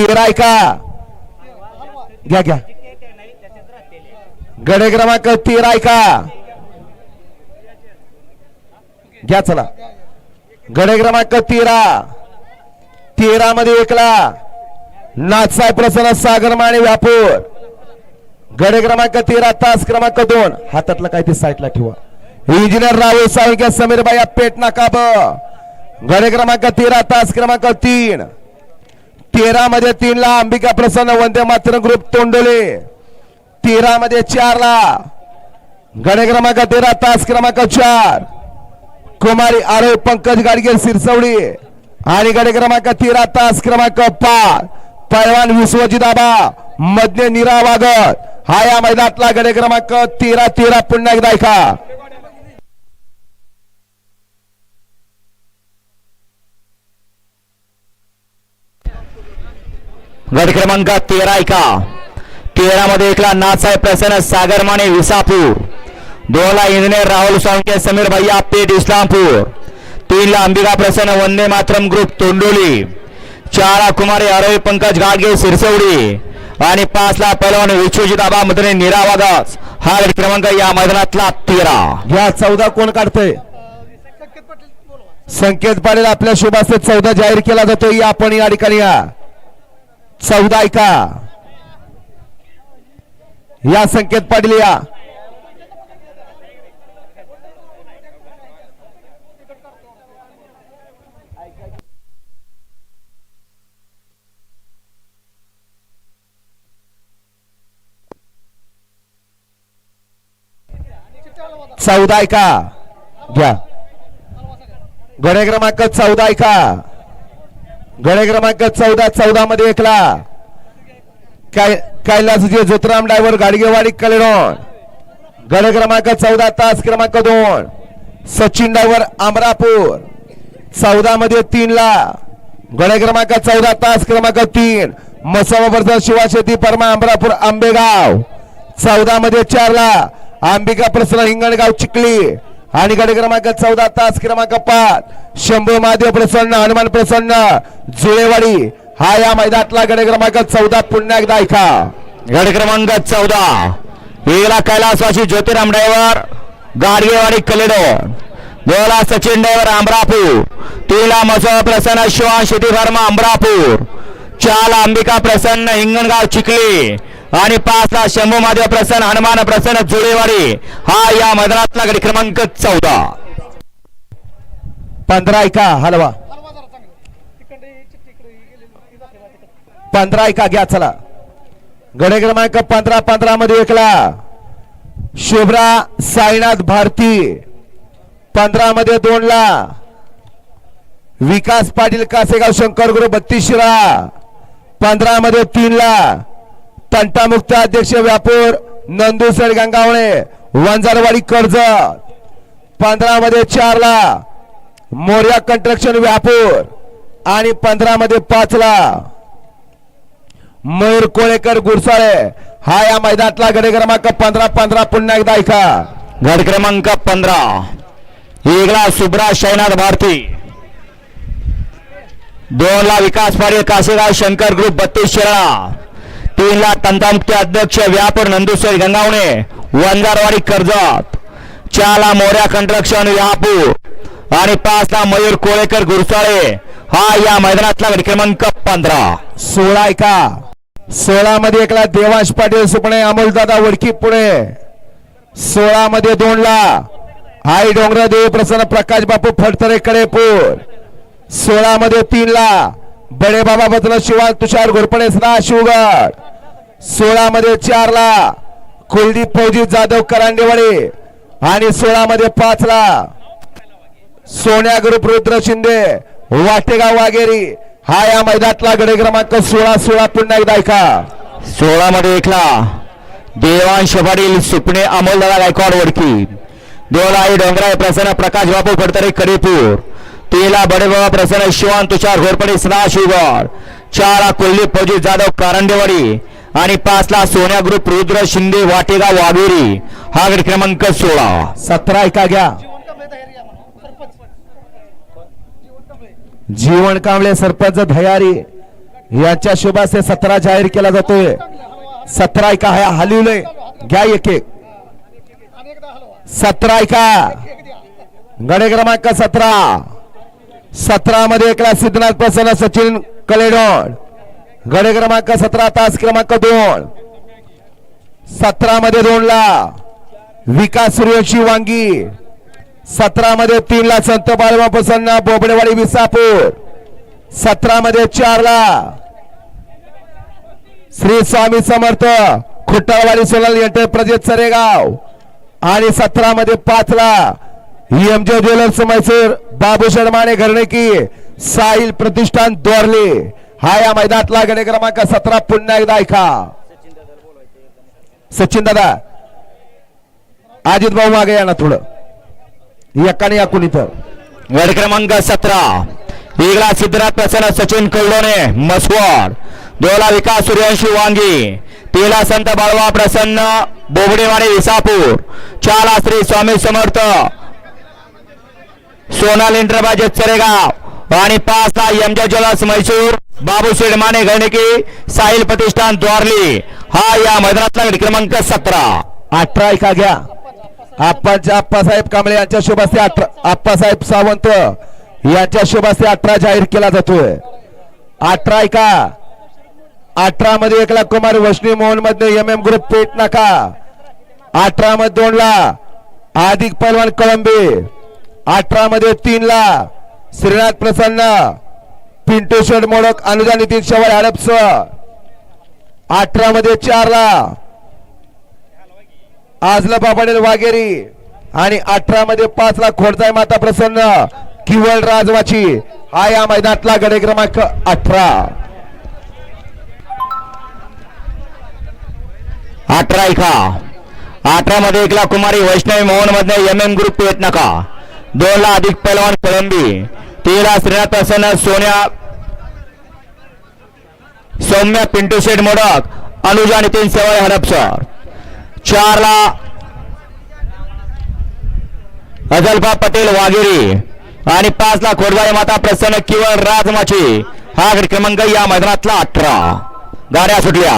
तेरा आहे का घ्या घ्या. गडे क्रमांक तीर आहे का घ्या चला. गडे क्रमांक तेरा. तेरा मध्ये एकला नाथसाहेब प्रसन्न सागर माने व्यापूर. गडे क्रमांक तेरा तास क्रमांक दोन. हातातला काय ते साईडला ठेवा. इंजिनियर राहुल साळुंके समीरबाई पेट नाकाब गडे क्रमांक तेरा तास क्रमांक तीन. तेरा मध्ये तीन ला अंबिका प्रसन्न वंदे मातरम ग्रुप तोंडोले. तेरा मध्ये चार ला गडे क्रमांक तेरा तास क्रमांक चार. कुमारी आरोय पंकज गाडगे सिरसवडी. आणि गणे क्रमांक तेरा तास क्रमांक पाच. पैलवान विश्वजी दाबा मधने निरा वागत हा या मैदानातला गणे क्रमांक तेरा तेरा पुन्हा एकदा ऐका. गट क्रमांक तेरा ऐका तेरा मध्ये एकला नाथसाहेब प्रसन्न सागर माने विसापूर. दोनला इंजिनियर राहुल साळुंके समीर भैया पेठ इस्लामपूर. तीनला अंबिका प्रसन्न वंदे मातरम ग्रुप तोंडोली. चारा कुमारी आरोही पंकज गाडगे सिरसवडी. आणि पाच ला पैलवान विश्वजित आबा मधने निरावागास हा गट क्रमांक या मैदानातला तेरा. या चौदा कोण काढतोय? संकेत पाटील आपल्या शुभास्ते चौदा जाहीर केला जातो या आपण या ठिकाणी या. चौदा ऐका या संकेत पाटील या. चौदा ऐका घ्या. गणे क्रमांक चौदा ऐका गणे क्रमांक चौदा चौदा मध्ये एकला. काय कैलासचे जोतराम ड्रायव्हर गाडगेवाडी कलेडॉन. गणे क्रमांक चौदा तास क्रमांक दोन. सचिन ड्रायव्हर अमरापूर. चौदा मध्ये तीन ला गणे क्रमांक चौदा तास क्रमांक तीन. मसावापर्यंत शिवाशेती परमा अमरापूर आंबेगाव. चौदा मध्ये चार ला अंबिका प्रसन्न हिंगणगाव चिखली. आणि गड क्रमांक चौदा तास क्रमांक पाच. शंभू महादेव प्रसन्न हनुमान प्रसन्न जुळेवाडी. हा या मैदानातला गड क्रमांक चौदा पुन्हा एकदा ऐका. गड क्रमांक चौदा. एकला कैलासवासी ज्योतिराम ड्रायव्हर गाडगेवाडी कलेडो. दोला सचिन ड्रायव्हर अमरापूर. तीनला मसो प्रसन्न शिवान शेती फार्मा अमरापूर. चारला अंबिका प्रसन्न हिंगणगाव चिखली. आणि पाचला शंभू महादेव प्रसन्न हनुमान प्रसन्न जुळेवाडी. हा या मैदानातला गडी क्रमांक चौदा. पंधरा ऐका हलवा. पंधरा ऐका घ्या चला. गडे क्रमांक पंधरा पंधरा मध्ये एकला. शुभ्रा साईनाथ भारती. पंधरा मध्ये दोन ला विकास पाटील कासेगाव शंकर गुरु बत्तीस शिरा पंधरा मध्ये तीन ला तंटामुक्त अध्यक्ष व्यापूर नंदुसर गंगावळे वंजारवाडी कर्ज पंधरा मध्ये चार ला मोर्या कंट्रक्शन व्यापूर आणि पंधरा मध्ये पाच ला मयूर कोळेकर गुरसाळे. हा या मैदानातला गड क्रमांक पंधरा पंधरा पुन्हा एकदा ऐका. गड क्रमांक पंधरा. वेगळा सुब्रा शैनाथ भारती. दोन ला विकास पाटील कासेगाव शंकर ग्रुप बत्तीस शिराळा. तीन ला अध्यक्ष व्यापूर नंदुसर गंगावणे वंजारवाडी कर्जत चार ला मोर्या कंस्ट्रक्शन व्यापूर आणि पाच ला मयूर कोळेकर गुरसाळे. हा या मैदानातला गड क्रमांक पंधरा. सोळा एका. सोळा मध्ये एकला देवांश पाटील सुपणे अमोलदादा वडकी पुणे. सोळा मध्ये दोन ला आई डोंगरा देव प्रसन्न प्रकाश बापू फडतरे कडेपूर. सोळा मध्ये तीन ला बडे बाबा बदल शिवान तुषार घोरपणे सदा शिवगड सोळा मध्ये चार ला कुलदीप फौजी जाधव करांडेवाडे. आणि सोळा मध्ये पाच ला सोन्या ग्रुप रुद्र शिंदे. वाटेगाव वागेरी हा या मैदानातला गडे क्रमांक सोळा सोळा पुन्हा एकदा ऐका. सोळा मध्ये एकला देवांश पाटील सुपणे अमोलदादा गायकवाड वडकी. दोन डोंगराय प्रसन्न प्रकाश बापू फडतरे कडेपूर. तेला बडेबाबा प्रसन्न शिवान तुषार घोरपडे सदा शिवगड चारा कुलदीप फौजी जाधव कारंडेवाडी. आणि पाचला सोन्या ग्रुप रुद्र शिंदे वाटेगाव वाघेरी. हा गट क्रमांक सोळा. सतरा ऐका घ्या. जीवन कांबळे सरपंच धयारी यांच्या शुभासे सतरा जाहीर केला जातोय. सतरा ऐका ह्या हलवलंय. घ्या एक एक. सतरा ऐका गणे क्रमांक सतरा. सतरा मध्ये एकला सिद्धनाथ प्रसन्न सचिन कलेडॉन गडे क्रमांक सतरा तास क्रमांक दोन. सतरा मध्ये दोन ला विकास सूर्यवंशी वांगी. सतरा मध्ये तीन ला संत बाळवा प्रसन्न बोबडेवाडी विसापूर. सतरा मध्ये चार ला श्री स्वामी समर्थ खुट्टावाडी सोलाल एंटर सरेगाव. आणि सतरा मध्ये पाच ला एमजे ज्वेलर्स मैसूर बाबू शर्माने घरणेकी साहिल प्रतिष्ठान द्वारले. हा या मैदानातला गणे क्रमांक सतरा पुन्हा एकदा ऐका. सचिन दादा अजित भाऊ मागे या ना थोडं. एकाने या कुणी तर गड क्रमांक सतरा वेगळा सिद्धनाथ प्रसन्न सचिन कवडोने मसवाड. दोला विकास सूर्यवंशी वांगी. तेला संत बाळवा प्रसन्न बोबडेवाडे विसापूर. चाला श्री स्वामी समर्थ. सोनाल इंटरबाजेत चरेगाव आणि पाच ला M J jewellers Mhaisur Babu Shedmane गणकी Sahil प्रतिष्ठान द्वारली। हा या मैदानातला गड क्रमांक सतरा। अठरा ऐका घ्या। आप्पाच्या आप्पासाहेब कांबळे यांच्या शुभ अठरा आप्पासाहेब सावंत यांच्या शुभ अठरा जाहीर केला जातोय. अठरा एका। अठरा मध्ये एकला कुमार वशनी मोहनमध्ये M M group Peth Naka. अठरा मध्ये दोन ला आदिक पलवान कळंबे. अठरा मध्ये तीन ला श्रीनाथ प्रसन्न पिंटू शेड मोडक अनुजा नितीन शेवाळ हडपस अठरा मध्ये चार ला आजला बाबाडेल वागेरी आणि अठरा मध्ये पाच लाख माता प्रसन्न किवळ राजवाची. हा या मैदानातला गडे क्रमांक अठरा. अठरा ऐका अठरा मध्ये एकला Kumari Vaishnavi Mohan Madhane M M group येत नका. दोन ला अधिक पैलवान कळंबी. तेरा श्रीनाथ प्रसन्न सोन्या सौम्य पिंटू शेठ मोडक अनुजा नितीन सेवाळे हडपसर चार ला पटेल वाघेरी. आणि पाच ला माता प्रसन्न किवळ राजमाची. हा क्रमांक या मैदानातला अठरा. गाड्या सुटल्या.